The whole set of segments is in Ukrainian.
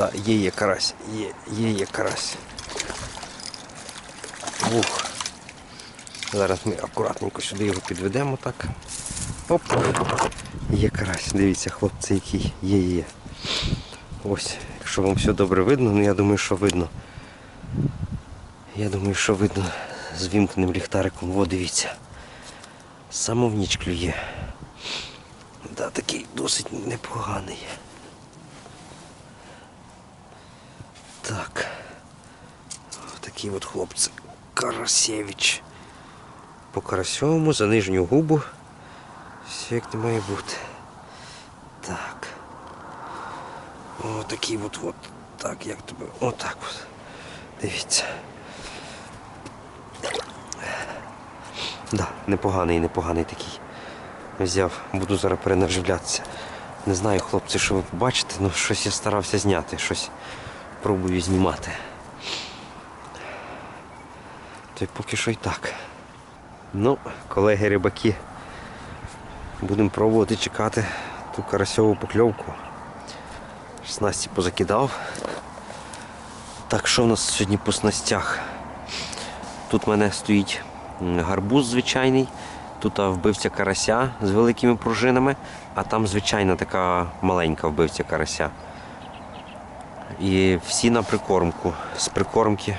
Та є є карась, є, є є карась. Ух. Зараз ми акуратненько сюди його підведемо так. Оп. Є карась. Дивіться, хлопці, який є, є. Ось, якщо вам все добре видно, ну я думаю, що видно. Я думаю, що видно з вімкненим ліхтариком. Во, дивіться. Саме в ніч клює. Да, такий досить непоганий. Так. Такий от хлопці. Карасєвич. По карасьовому за нижню губу. Все як не має бути. Так. О, такий от от. Так, як тебе. Отак от. Дивіться. Да, непоганий, непоганий такий. Взяв, буду зараз перенаживлятися. Не знаю, хлопці, що ви побачите, але щось я старався зняти, щось пробую знімати. То й поки що й так. Ну, колеги рибаки, будемо пробувати чекати ту карасьову покльовку. Снасті позакидав. Так, що в нас сьогодні по снастях? Тут в мене стоїть гарбуз звичайний, тут вбивця карася з великими пружинами, а там звичайна така маленька вбивця карася. І всі на прикормку. З прикормки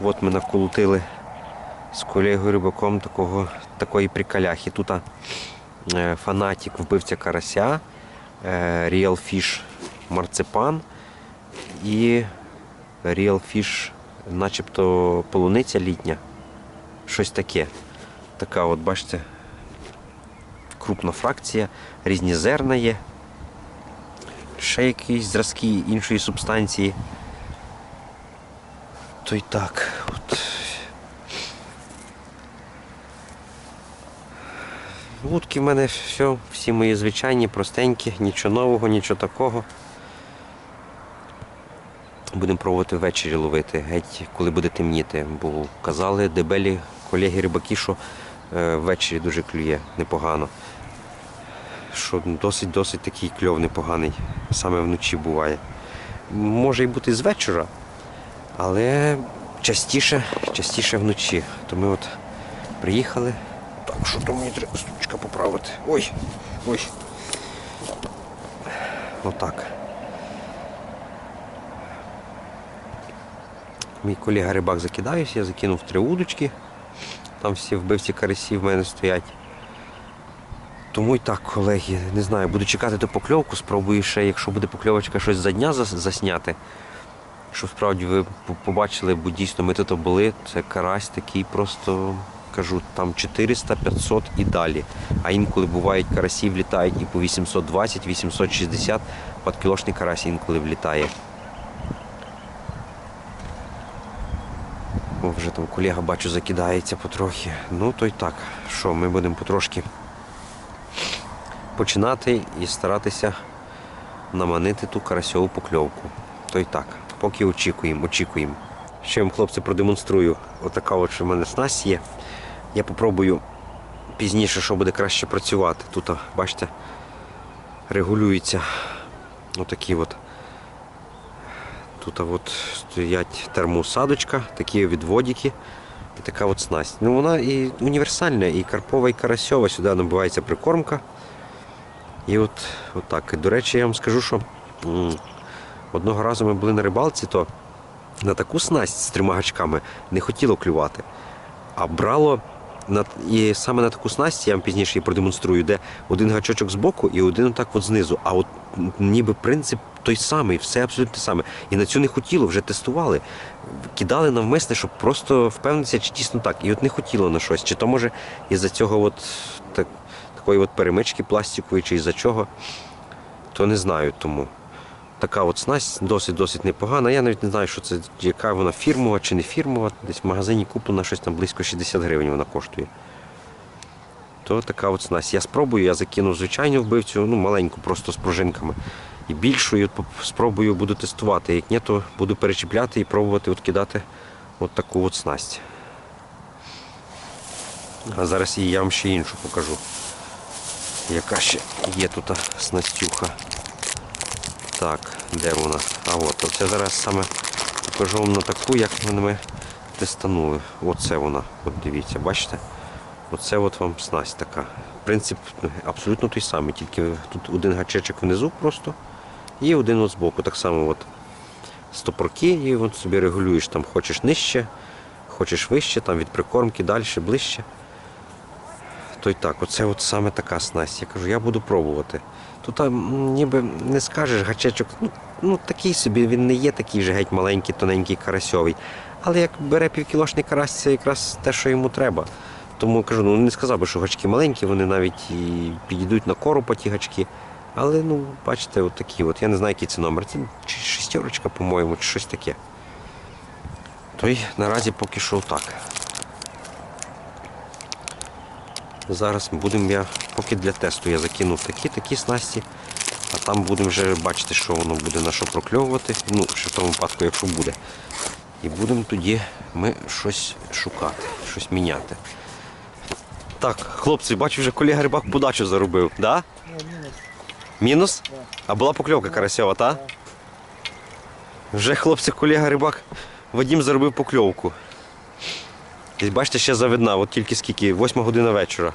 от ми наколотили з колегою рибаком такого, такої приколяхи. Тут е, фанатик вбивця карася, е, Real Fish марципан і Real Fish начебто полуниця літня. Щось таке. Така от, бачите, крупна фракція, різні зерна є. Ще якісь зразки іншої субстанції. То й так. От. Вудки в мене все, всі мої звичайні, простенькі, нічого нового, нічого такого. Будемо пробувати ввечері ловити, геть коли буде темніти. Бо казали дебелі колеги рибаки, що е, ввечері дуже клює непогано. Що досить-досить такий кльов непоганий. Саме вночі буває. Може і бути з вечора, але частіше, частіше вночі. То ми от приїхали. Так, що там мені треба стучка поправити. Ой, ой. Отак. Мій колега рибак закидаюся, я закинув три удочки. Там всі вбивці карасі в мене стоять. Тому і так, колеги, не знаю, буду чекати до покльовку, спробую ще, якщо буде покльовочка, щось за дня засняти. Щоб справді ви побачили, бо дійсно ми тут були, це карась такий просто, кажу, там 400-500 і далі. А інколи бувають карасі влітають і по 820-860 подкілошний карась інколи влітає. О, вже там колега бачу закидається потрохи. Ну то й так. Що, ми будемо потрошки починати і старатися наманити ту карасьову покльовку. То й так. Поки очікуємо, очікуємо. Ще вам, хлопці, продемонструю. Отака от що в мене снасть є. Я попробую пізніше, що буде краще працювати. Тут, бачите, регулюється отакі от Тут от стоять термоусадочка, такі відводики і така от снасть. Ну вона і універсальна, і карпова, і карасьова. Сюди набивається прикормка. І от, от так. До речі, я вам скажу, що одного разу ми були на рибалці, то на таку снасть з трьома гачками не хотіло клювати. А брало і саме на таку снасть, я вам пізніше її продемонструю, де один гачочок збоку і один отак от знизу. А от ніби принцип той самий, все абсолютно те саме. І на цю не хотіло, вже тестували. Кидали навмисне, щоб просто впевнитися, чи дійсно так. І от не хотіло на щось. Чи то може із-за цього от, так, такої от перемички пластикової, чи із-за чого, то не знаю тому. Така от снасть досить-досить непогана. Я навіть не знаю, що це, яка вона фірмова чи не фірмова. Десь в магазині куплена щось там близько 60 гривень вона коштує. То така от снасть. Я спробую, я закину звичайну вбивцю, ну маленьку, просто з пружинками. І поп- спробую буду тестувати. Як ні, то буду перечіпляти і пробувати от кидати от таку от снасть. А зараз я вам ще іншу покажу. Яка ще є тут снастюха. Так, де вона? А от, оце зараз саме покажу вам на таку, як вони ми тестанули. Оце вона. От дивіться, бачите? Оце от вам снасть така. Принцип ну, абсолютно той самий, тільки тут один гачечок внизу просто і один от збоку. Так само от стопорки, і от собі регулюєш там, хочеш нижче, хочеш вище, там від прикормки далі, ближче. То й так, оце от саме така снасть. Я кажу, я буду пробувати. Тут там, ніби не скажеш, гачечок, ну, ну такий собі, він не є такий же геть маленький, тоненький карасьовий. Але як бере півкілошний карась, це якраз те, що йому треба. Тому кажу, ну не сказав би, що гачки маленькі, вони навіть і підійдуть на коропа ті гачки. Але ну, бачите, от такі от. Я не знаю, який це номер. Це чи шестерочка, по-моєму, чи щось таке. То й наразі поки що так. Зараз будемо я, поки для тесту я закинув такі, такі снасті, а там будемо вже бачити, що воно буде на що прокльовувати. Ну, ще в тому випадку, якщо буде. І будемо тоді ми щось шукати, щось міняти. Так, хлопці, бачу, вже колега рибак подачу заробив, да? Мінус? А була покльовка карасьова, та? Вже хлопці, колега рибак Вадім заробив покльовку. І бачите, ще завидна, от тільки скільки, 8 година вечора.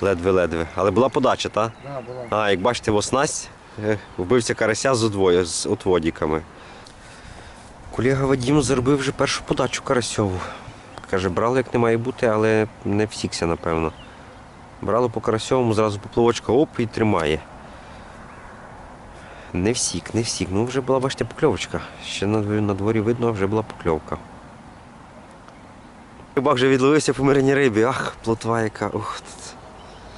Ледве-ледве. Але була подача, так? Да, була. А, як бачите, в оснасть е, вбився карася з одвоє, з отводіками. Колега Вадім заробив вже першу подачу карасьову. Каже, брали як не має бути, але не всікся, напевно. Брали по карасьовому, зразу поплавочка оп і тримає. Не всік, не всік. Ну вже була, бачите, покльовочка. Ще на дворі видно, а вже була покльовка. Рибак вже відловився по мирній рибі. Ах, плотва яка. Ух.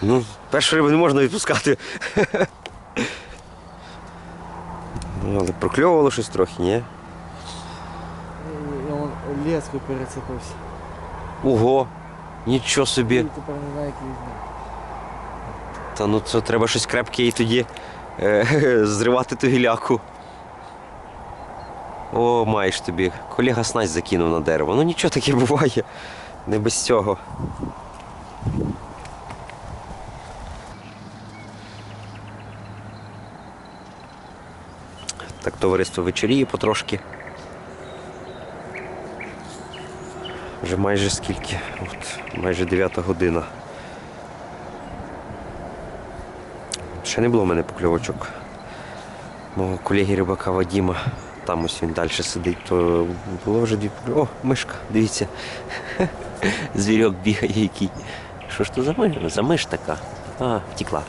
Ну, першу рибу не можна відпускати. Ну, але прокльовувало щось трохи, ні? І леску перецепився. Ого! Нічого собі. тепер не знаю, як. Та ну це треба щось крепке і тоді е, зривати ту гіляку. О, маєш тобі. Колега снасть закинув на дерево. Ну нічого таке буває. Не без цього. Так товариство вечоріє потрошки. Вже майже скільки? От, майже 9 година. Ще не було в мене покльовочок. Мого колеги рибака Вадіма. Там ось він далі сидить, то було вже дві О, мишка, дивіться. Звірок бігає який. Що ж то за миш? За миш така. А, втекла.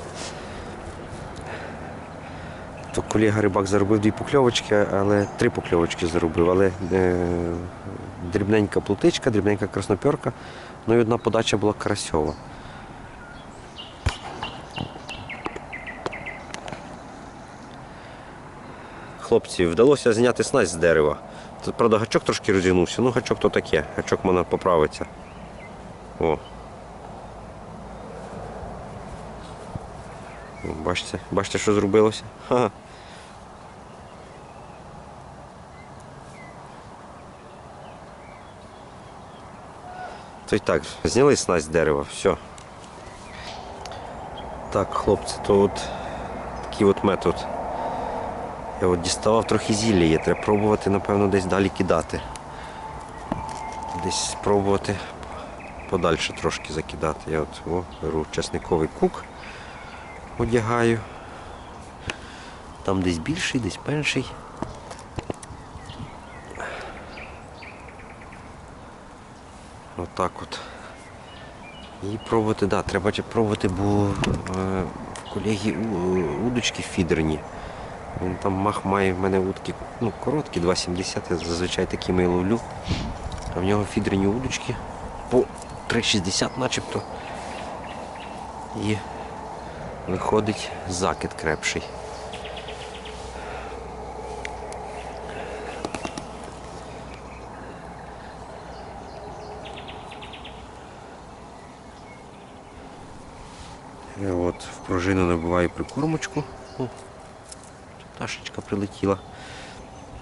То колега рибак заробив дві покльовочки, але три покльовочки заробив, але е, дрібненька плутичка, дрібненька краснопьорка, ну і одна подача була карасьова. Хлопці, вдалося зняти снасть з дерева. Тут, правда, гачок трошки розігнувся, ну гачок то таке, гачок можна поправиться. О. Бачите, бачите, що зробилося? Ха. То й так, зняли снасть з дерева, все. Так, хлопці, то от такий от метод. Я от діставав трохи зілля є, треба пробувати, напевно, десь далі кидати. Десь спробувати подальше трошки закидати. Я от о, беру часниковий кук, одягаю. Там десь більший, десь менший. Отак от. І пробувати, да, треба пробувати, бо е, колеги у- удочки фідерні. Він там мах має в мене утки ну, короткі, 2,70, я зазвичай такими і ловлю. А в нього фідерні удочки по 3,60 начебто. І виходить закид крепший. Я от в пружину набиваю прикормочку пташечка прилетіла.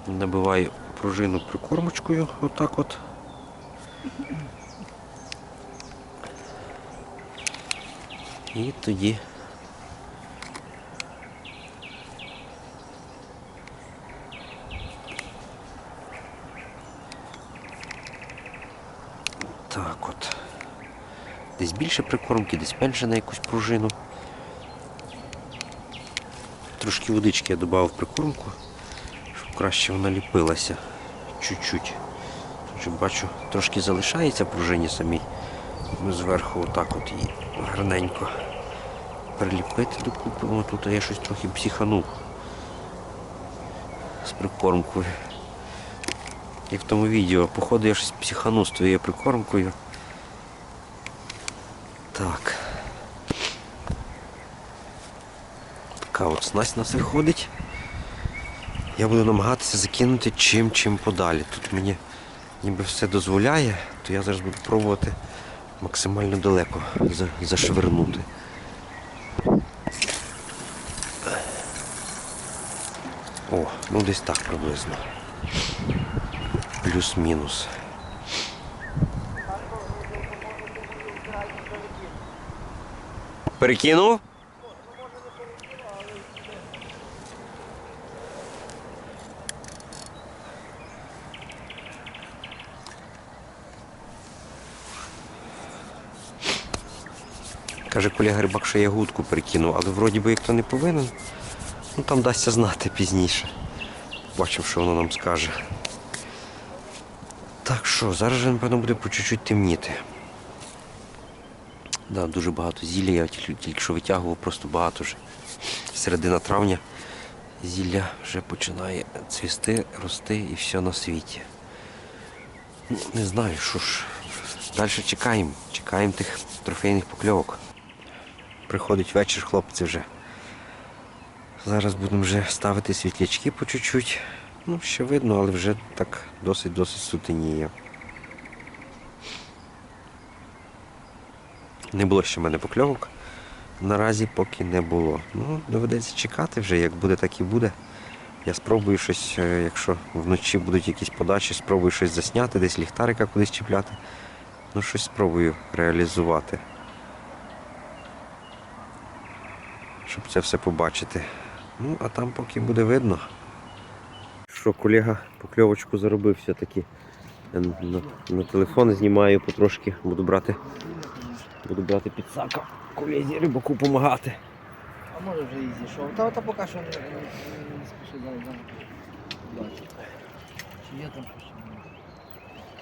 Набиваю пружину прикормочкою, отак от. І тоді так от. Десь більше прикормки, десь менше на якусь пружину. Трошки водички я додав в прикормку, щоб краще вона ліпилася. Чуть-чуть. Бачу, трошки залишається пружині самій. Ми зверху отак от її гарненько приліпити докупи. О, тут я щось трохи психанув з прикормкою. Як в тому відео, походу я щось психанув з твоєю прикормкою. Так. Така от снасть нас виходить. Я буду намагатися закинути чим чим подалі. Тут мені ніби все дозволяє, то я зараз буду пробувати максимально далеко за- зашвернути. О, ну десь так приблизно. Плюс-мінус. Перекинув? Каже колега рибак, що я гудку перекинув, але вроді би як не повинен. Ну там дасться знати пізніше. Бачимо, що воно нам скаже. Так що, зараз же, напевно, буде по чуть-чуть темніти. Да, дуже багато зілля, я тільки, тільки що витягував, просто багато вже. Середина травня зілля вже починає цвісти, рости і все на світі. Ну, не знаю, що ж. Далі чекаємо. Чекаємо тих трофейних покльовок. Приходить вечір, хлопці вже. Зараз будемо вже ставити світлячки по чуть-чуть. Ну, ще видно, але вже так досить-досить сутеніє. Не було ще в мене покльовок. Наразі поки не було. Ну, доведеться чекати вже, як буде, так і буде. Я спробую щось, е, якщо вночі будуть якісь подачі, спробую щось засняти, десь ліхтарика кудись чіпляти. Ну, щось спробую реалізувати. Щоб це все побачити. Ну, а там поки буде видно. Що колега покльовочку заробив все-таки. На, на телефон знімаю потрошки, буду брати. Буду брати підсака. Колезі рибаку допомагати. А може вже і зійшов. Та, та поки що не, спіши далі. Чи є там щось?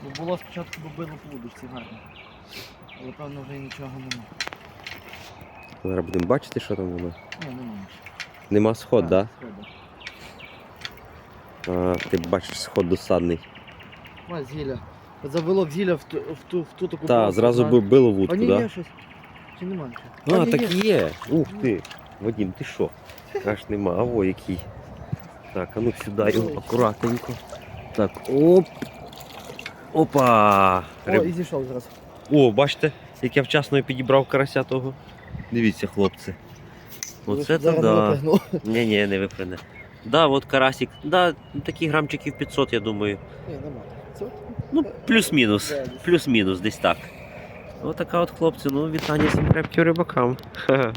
Бо було спочатку бо било по вудочці гарно. Але певно вже нічого нема. Зараз будемо бачити, що там воно. Нема сход, так? Да? Ти бачиш сход досадний. Ось зілля. От завело в зілля в ту, в ту, в ту таку Так, зразу би било вудку, так? Да? щось. Чи нема нічого? А, ні, так є. є. Ух ти. Вадим, ти що? Аж нема. А во який. Так, а ну сюди його акуратненько. Так, оп. Опа! О, і зійшов зразу. О, бачите, як я вчасно підібрав карася того. Дивіться, хлопці. Оце то да. Ні, ні, не виприне. Да, от карасик. Да, такі грамчиків 500, я думаю. Ні, нема. Це от Ну, плюс-мінус. Плюс-мінус, десь так. Отака от хлопці, ну вітання всім крепким рибакам.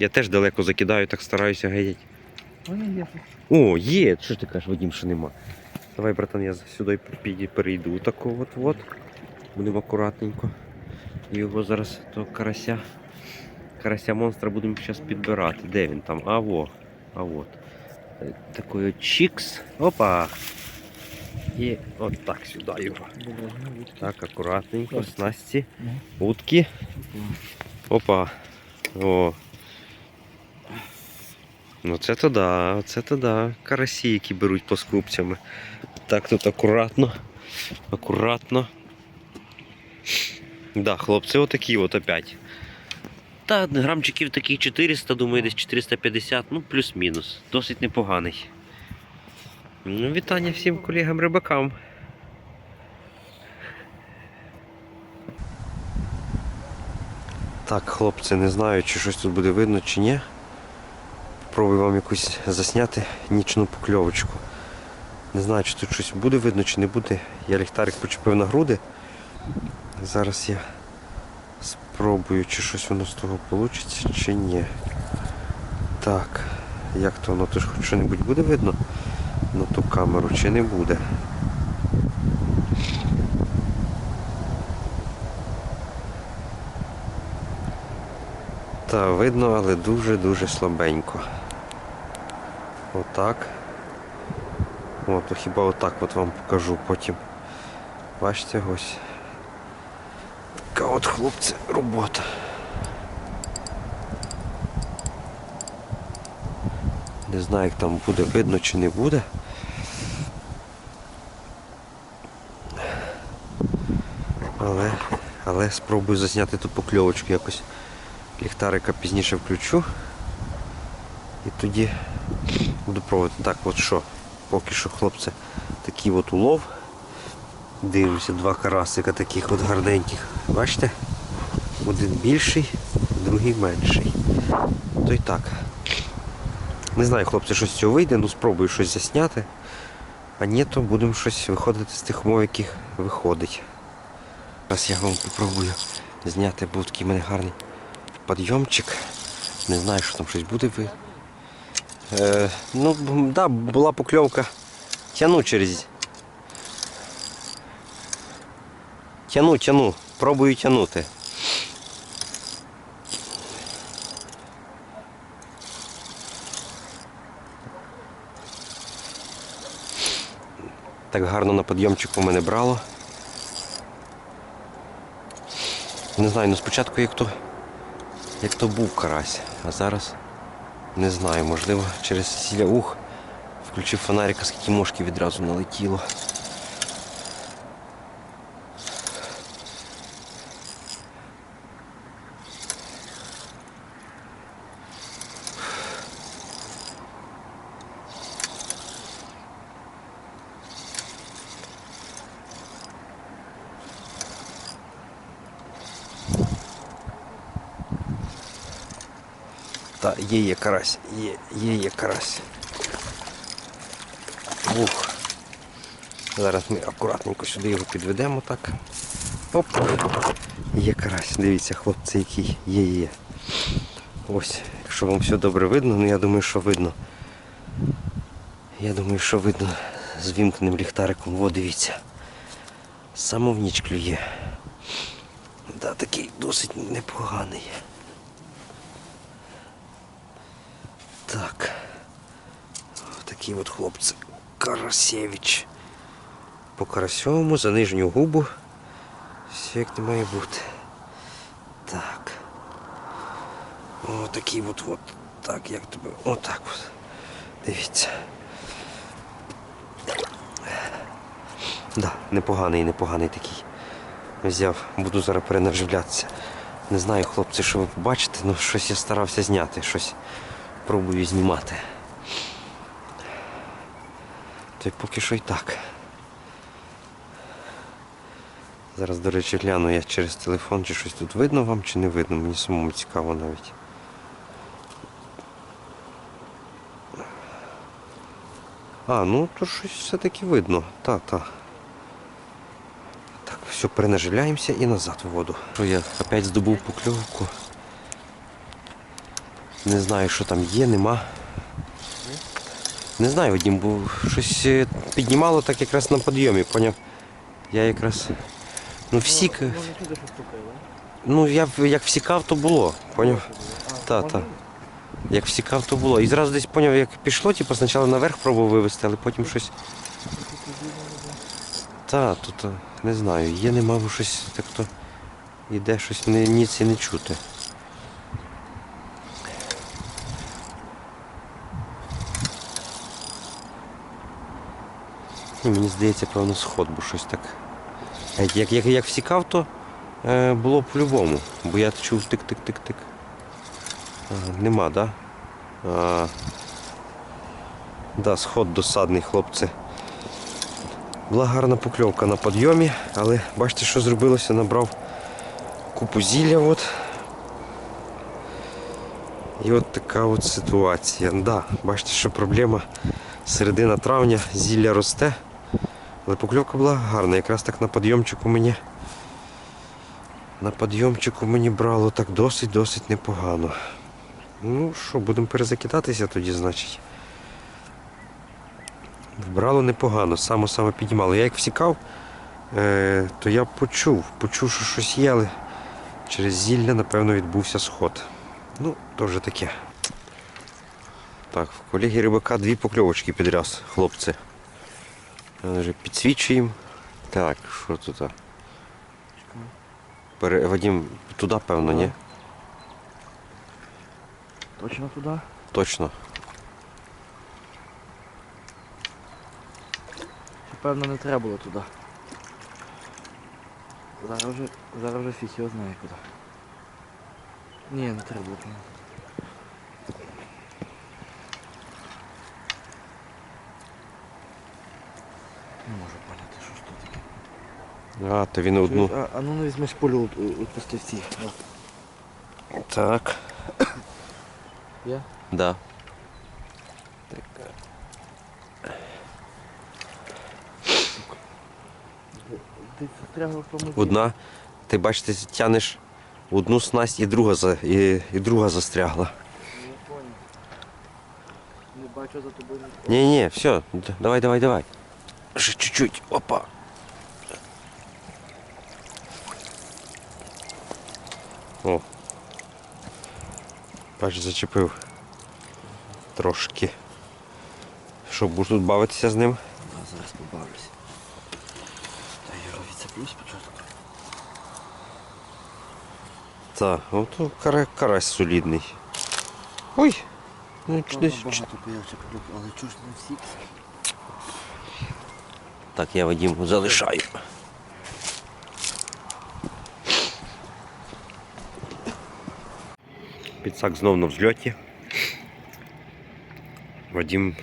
Я теж далеко закидаю, так стараюся геть. О, є! Що ж ти кажеш, Вадим, що нема? Давай, братан, я сюди перейду. Тако от от. Будемо акуратненько. Його зараз то карася. Карася монстра будемо зараз підбирати. Де він там? А во. А от. Е, Такий от чікс. Опа. І от так сюди його. Так, акуратненько, снасті, утки. Опа. О. Ну це то да, це то да. Карасі, які беруть по скупцями. Так тут акуратно. Акуратно. Да, хлопці, отакі от опять. Та грамчиків таких 400, думаю, десь 450, ну плюс-мінус. Досить непоганий. Ну, вітання всім колегам-рибакам. Так, хлопці, не знаю, чи щось тут буде видно, чи ні. Попробую вам якусь засняти нічну покльовочку. Не знаю, чи тут щось буде видно, чи не буде. Я ліхтарик почепив на груди. Зараз я спробую, чи щось воно з того вийде, чи ні. Так, як то воно тут хоч що-небудь буде видно на ту камеру, чи не буде. Та видно, але дуже-дуже слабенько. Отак. О, то хіба отак от вам покажу потім. Бачите, ось. От хлопці робота. Не знаю, як там буде видно чи не буде. Але, але спробую засняти ту покльовочку якось. Ліхтарика пізніше включу. І тоді буду пробувати. Так, от що, поки що, хлопці, такий от улов. Дивлюся, два карасика таких от гарненьких. Бачите? Один більший, другий менший. То й так. Не знаю, хлопці, що з цього вийде, ну спробую щось засняти. А ні, то будемо щось виходити з тих умов, яких виходить. Зараз я вам попробую зняти, був такий мене гарний підйомчик. Не знаю, що там щось буде. Е, ну, да, була покльовка. Тяну через. Тяну, тяну. Пробую тянути. Так гарно на підйомчику мене брало. Не знаю, ну спочатку як то, як то був карась, а зараз не знаю, можливо, через сіля ух включив фонарика, скільки мошки відразу налетіло. Та є є карась, є, є є карась. Ух. Зараз ми акуратненько сюди його підведемо так. Оп. Є карась. Дивіться, хлопці, який є є. Ось, якщо вам все добре видно, ну я думаю, що видно. Я думаю, що видно з вімкненим ліхтариком. Во, дивіться. Само в ніч клює. Да, такий досить непоганий. Так. Такий от хлопці. Карасевич. По карасьовому за нижню губу. Все як не має бути. Так. О, такий от от. Так, як тебе. Отак от. Дивіться. Да, непоганий, непоганий такий. Взяв, буду зараз перенаживлятися. Не знаю, хлопці, що ви побачите, але щось я старався зняти, щось пробую знімати. То й поки що й так. Зараз, до речі, гляну я через телефон, чи щось тут видно вам, чи не видно. Мені самому цікаво навіть. А, ну то щось все-таки видно. Та, та. Так, все, перенаживляємося і назад в воду. Я опять здобув покльовку. Не знаю, що там є, нема. Не знаю, Вадим, бо щось е, піднімало так якраз на підйомі, поняв? Я якраз. Ну всік. Ну я як всікав, то було, поняв? Та, та. Як всікав, то було. І зразу десь поняв, як пішло, типу, спочатку наверх пробував вивезти, але потім щось. Та, тут не знаю, є, нема, бо щось так то іде щось не, ніц і не чути. Ну, мені здається, певно, сход, бо щось так. Як, як, як всікав, то е, було по-любому, бо я чув тик-тик-тик-тик. Ага, нема, да? А, да, сход досадний, хлопці. Була гарна покльовка на підйомі, але бачите, що зробилося, набрав купу зілля. От. І от така от ситуація. Да, бачите, що проблема середина травня, зілля росте. Але покльовка була гарна, якраз так на підйомчику мені. На підйомчику мені брало так досить-досить непогано. Ну що, будемо перезакидатися тоді, значить. Вбрало непогано, само саме піднімало. Я як всікав, е, то я почув, почув, що щось є, але через зілля, напевно, відбувся сход. Ну, то вже таке. Так, в колеги рибака дві покльовочки підряд, хлопці. Вже підсвічуємо. Так, що тут? Пере... Вадим, туди, певно, ні? Точно туди? Точно. Певно, не треба було туди. Зараз вже, зараз вже фіг його знає куди. Ні, не треба було. туди. Не можу поняти, що ж тут таке. А, то він одну. А, а ну не візьмеш пулю відпусти в ці. О, Так. Є? Да. Ти застрягла тому Одна. Ти бачите, тянеш одну снасть і друга за і, і друга застрягла. Я понял. Не бачу за тобою нікого. Ні, ні, все, д- давай, давай, давай. Ще чуть-чуть. Опа. О. Бач, зачепив. Трошки. Що, будеш тут бавитися з ним? Да, зараз побавлюся. Та я відцеплю спочатку. Так, ото кара, карась солідний. Ой! Ну, чи десь- Багато появився але чого ж не всі? Так, я Вадиму залишаю. Підсак знов на взльоті. Вадим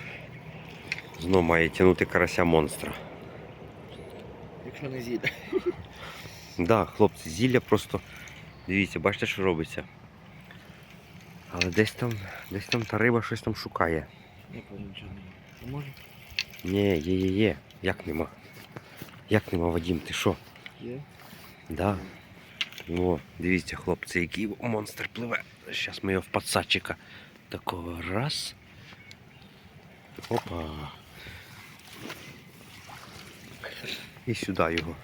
знов має тягнути карася монстра. Якщо не з'їде. Да, хлопці, зілля просто. Дивіться, бачите, що робиться. Але десь там, десь там та риба щось там шукає. Я певно нічого не може? Ні, є, є, є. Як нема? Як нема, Вадим, ти що? Є. Да. О, дивіться, хлопці, який монстр пливе. Зараз ми його в пацачика. Такого раз. Опа. І сюди його.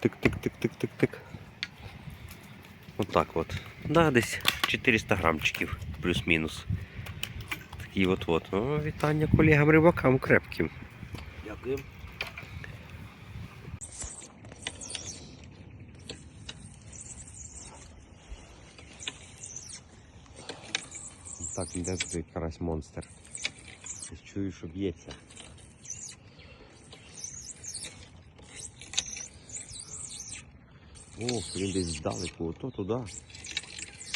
Тик-тик-тик-тик-тик-тик. Отак от. Да, десь 400 грамчиків, плюс-мінус. Такий от-от. О, вітання колегам рибакам крепким. Дякую. Так, іде туди карась монстр. Чую, що б'ється. О, він десь здалеку, ото туди.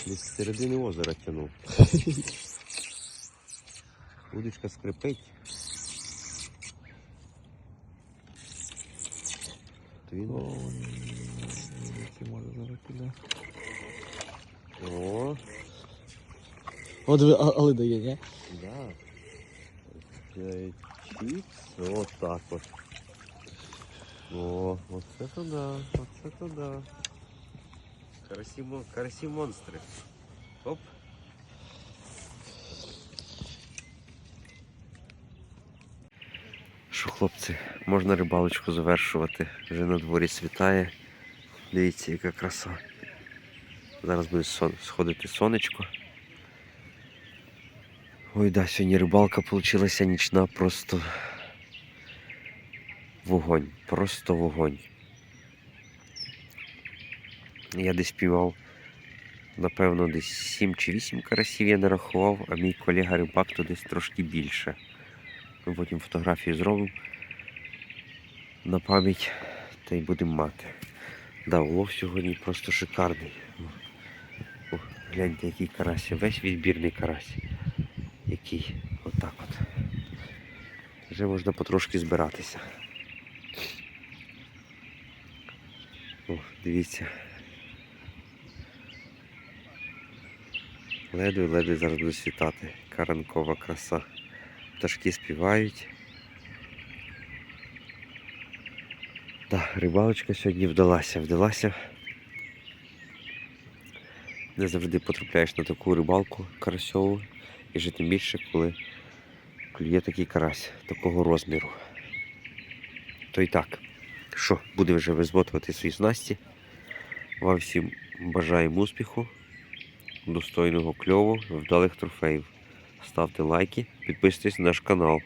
Десь з середини озера тянув. Удочка скрипить. То він... О, який може зараз піде. О, О, диви, а- але дає, ні? Да. Чікс, вот так вот. О, вот это да, вот это да. Карасі, карасі монстри. Оп. Що, хлопці, можна рибалочку завершувати. Вже на дворі світає. Дивіться, яка краса. Зараз буде сходити сонечко. Ой, да, сьогодні рибалка получилася нічна, просто вогонь, просто вогонь. Я десь піймав, напевно, десь 7 чи 8 карасів я нарахував, а мій колега рибак то десь трошки більше. Ми потім фотографію зробимо на пам'ять та й будемо мати. Да, улов сьогодні просто шикарний. О, гляньте, який карась, весь відбірний карась який. Отак от. Вже можна потрошки збиратися. О, дивіться. Ледве-ледве зараз буде світати. Каранкова краса. Пташки співають. Так, рибалочка сьогодні вдалася, вдалася. Не завжди потрапляєш на таку рибалку карасьову. І вже тим більше, коли клює такий карась такого розміру. То і так, що, будемо вже визвотувати свої снасті. Вам всім бажаємо успіху. достойного кльову, вдалих трофеїв. Ставте лайки, підписуйтесь на наш канал.